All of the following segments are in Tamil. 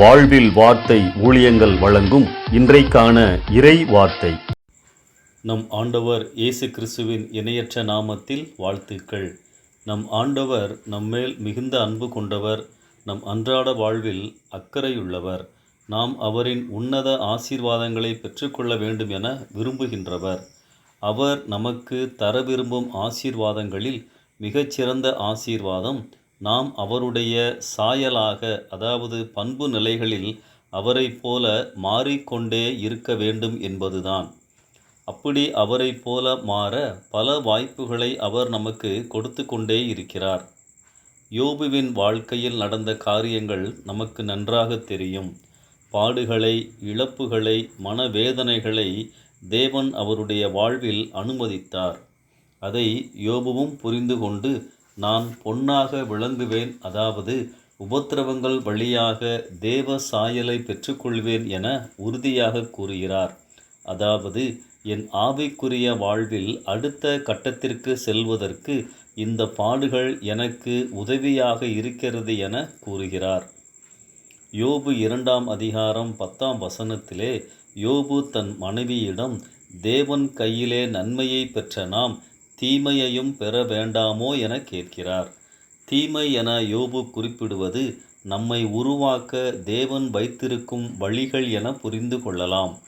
வாழ்வில் வார்த்தை ஊழியங்கள் வழங்கும் இன்றைக்கான இறை வார்த்தை. நம் ஆண்டவர் இயேசு கிறிஸ்துவின் இணையற்ற நாமத்தில் வாழ்த்துக்கள். நம் ஆண்டவர் நம்மேல் மிகுந்த அன்பு கொண்டவர் நம் அன்றாட வாழ்வில் அக்கறையுள்ளவர் நாம் அவரின் உன்னத ஆசீர்வாதங்களை பெற்றுக்கொள்ள வேண்டும் என விரும்புகின்றவர். அவர் நமக்கு தர விரும்பும் ஆசீர்வாதங்களில் மிகச்சிறந்த ஆசீர்வாதம் நாம் அவருடைய சாயலாக அதாவது பண்பு நிலைகளில் அவரைப் போல மாறிக்கொண்டே இருக்க வேண்டும் என்பதுதான். அப்படி அவரைப் போல மாற பல வாய்ப்புகளை அவர் நமக்கு கொடுத்து கொண்டே இருக்கிறார். யோபுவின் வாழ்க்கையில் நடந்த காரியங்கள் நமக்கு நன்றாக தெரியும். பாடுகளை இழப்புகளை மனவேதனைகளை தேவன் அவருடைய வாழ்வில் அனுமதித்தார். அதை யோபுவும் புரிந்து கொண்டு நான் பொன்னாக விளங்குவேன் அதாவது உபத்திரவங்கள் வழியாக தேவ சாயலை பெற்றுக்கொள்வேன் என உறுதியாக கூறுகிறார். அதாவது என் ஆவிக்குரிய வாழ்வில் அடுத்த கட்டத்திற்கு செல்வதற்கு இந்த பாடுகள் எனக்கு உதவியாக இருக்கிறது என கூறுகிறார். யோபு இரண்டாம் அதிகாரம் பத்தாம் வசனத்திலே யோபு தன் மனைவியிடம் தேவன் கையிலே நன்மையை பெற்ற நாம் தீமையையும் பெற வேண்டாமோ என கேட்கிறார். தீமை என யோபு குறிப்பிடுவது நம்மை உருவாக்க தேவன் வைத்திருக்கும் வழிகள் என புரிந்து கொள்ளலாம்.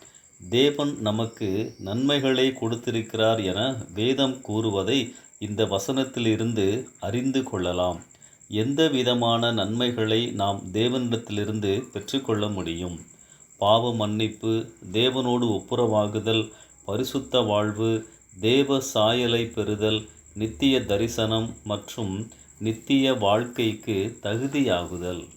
தேவன் நமக்கு நன்மைகளை கொடுத்திருக்கிறார் என வேதம் கூறுவதை இந்த வசனத்திலிருந்து அறிந்து கொள்ளலாம். எந்த விதமான நன்மைகளை நாம் தேவனிடத்திலிருந்து பெற்றுக்கொள்ள முடியும்? பாவ மன்னிப்பு தேவனோடு ஒப்புரவாகுதல் பரிசுத்த வாழ்வு தேவ சாயலை பெறுதல் நித்திய தரிசனம் மற்றும் நித்திய வாழ்க்கைக்கு தகுதியாகுதல்.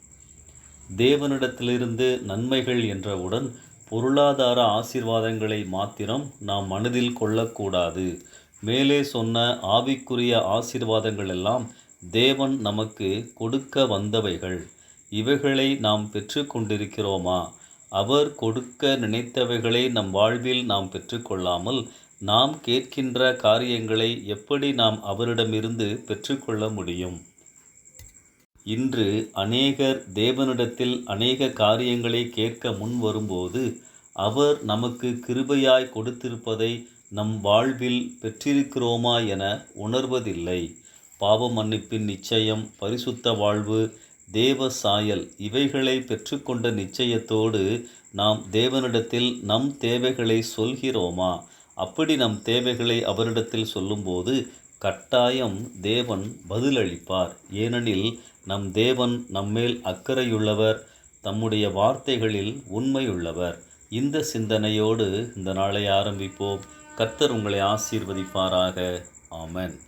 தேவனிடத்திலிருந்து நன்மைகள் என்றவுடன் பொருளாதார ஆசீர்வாதங்களை மாத்திரம் நாம் மனதில் கொள்ளக்கூடாது. மேலே சொன்ன ஆவிக்குரிய ஆசீர்வாதங்கள் எல்லாம் தேவன் நமக்கு கொடுக்க வந்தவைகள். இவைகளை நாம் பெற்று கொண்டிருக்கிறோமா? அவர் கொடுக்க நினைத்தவைகளை நம் வாழ்வில் நாம் பெற்றுக்கொள்ளாமல் நாம் கேட்கின்ற காரியங்களை எப்படி நாம் அவரிடமிருந்து பெற்றுக்கொள்ள முடியும்? இன்று அநேகர் தேவனிடத்தில் அநேக காரியங்களை கேட்க முன் வரும்போது அவர் நமக்கு கிருபையாய் கொடுத்திருப்பதை நம் வாழ்வில் பெற்றிருக்கிறோமா என உணர்வதில்லை. பாவ மன்னிப்பின் நிச்சயம் பரிசுத்த வாழ்வு தேவ சாயல் இவைகளை பெற்றுக்கொண்ட நிச்சயத்தோடு நாம் தேவனிடத்தில் நம் தேவைகளை சொல்கிறோமா? அப்படி நம் தேவைகளை அவரிடத்தில் சொல்லும்போது கட்டாயம் தேவன் பதிலளிப்பார். ஏனெனில் நம் தேவன் நம்மேல் அக்கறையுள்ளவர் தம்முடைய வார்த்தைகளில் உண்மையுள்ளவர். இந்த சிந்தனையோடு இந்த நாளை ஆரம்பிப்போம். கர்த்தர் உங்களை ஆசீர்வதிப்பாராக. ஆமன்.